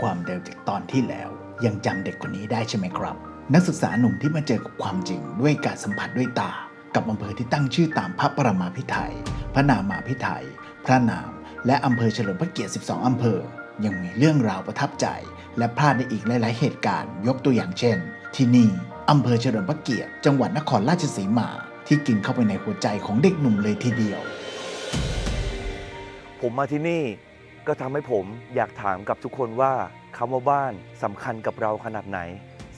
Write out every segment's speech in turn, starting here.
ความเดิมจากตอนที่แล้ว ยังจำเด็กคนนี้ได้ใช่ไหมครับ นักศึกษาหนุ่มที่มาเจอกับความจริงด้วยการสัมผัสด้วยตา กับอำเภอที่ตั้งชื่อตามพระประมาพิไทยพระนามาพิไทยพระนาม และอำเภอเฉลิมพระเกียรติ 12 อำเภอ ยังมีเรื่องราวประทับใจ และพลาดในอีกหลาย ๆ เหตุการณ์ ยกตัวอย่างเช่น ที่นี่อำเภอเฉลิมพระเกียรติ จังหวัดนครราชสีมา ที่กินเข้าไปในหัวใจของเด็กหนุ่มเลยทีเดียว ผมมาที่นี่ ก็ทำให้ผมอยากถามกับทุกคนว่าคำว่าบ้านสำคัญกับเราขนาดไหน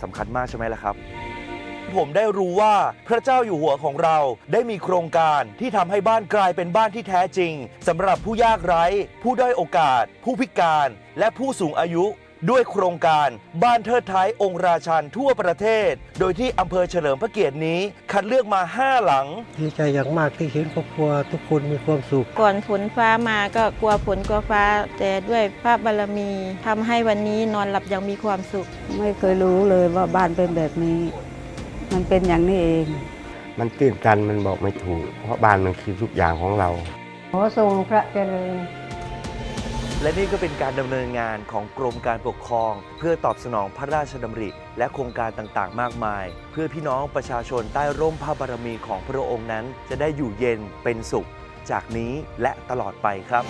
สำคัญมากใช่ไหมล่ะครับ ผมได้รู้ว่าพระเจ้าอยู่หัวของเราได้มีโครงการที่ทำให้บ้านกลายเป็นบ้านที่แท้จริงสำหรับผู้ยากไร้ ผู้ด้อยโอกาส ผู้พิการ และผู้สูงอายุ ด้วยโครงการบ้านเทิดท้ายองค์ราชันทั่วประเทศ โดยที่อำเภอเฉลิมพระเกียรตินี้ คัดเลือกมา 5 หลัง ดีใจอย่างมากที่เห็นครอบครัวทุกคนมีความสุข ก่อนฝนฟ้ามาก็กลัวฝนกลัวฟ้า แต่ด้วยพระบารมีทำให้วันนี้นอนหลับอย่างมีความสุข ไม่เคยรู้เลยว่าบ้านเป็นแบบนี้ มันเป็นอย่างนี้เอง มันตื่นตันมันบอกไม่ถูก เพราะบ้านมันคือทุกอย่างของเรา ขอทรงพระเจริญ และนี่ก็เป็นการดำเนินงานของกรมการปกครอง เพื่อตอบสนองพระราชดำริ และโครงการต่างๆ มากมาย เพื่อพี่น้องประชาชนใต้ร่มพระบารมีของพระองค์นั้น จะได้อยู่เย็นเป็นสุข จากนี้และตลอดไปครับ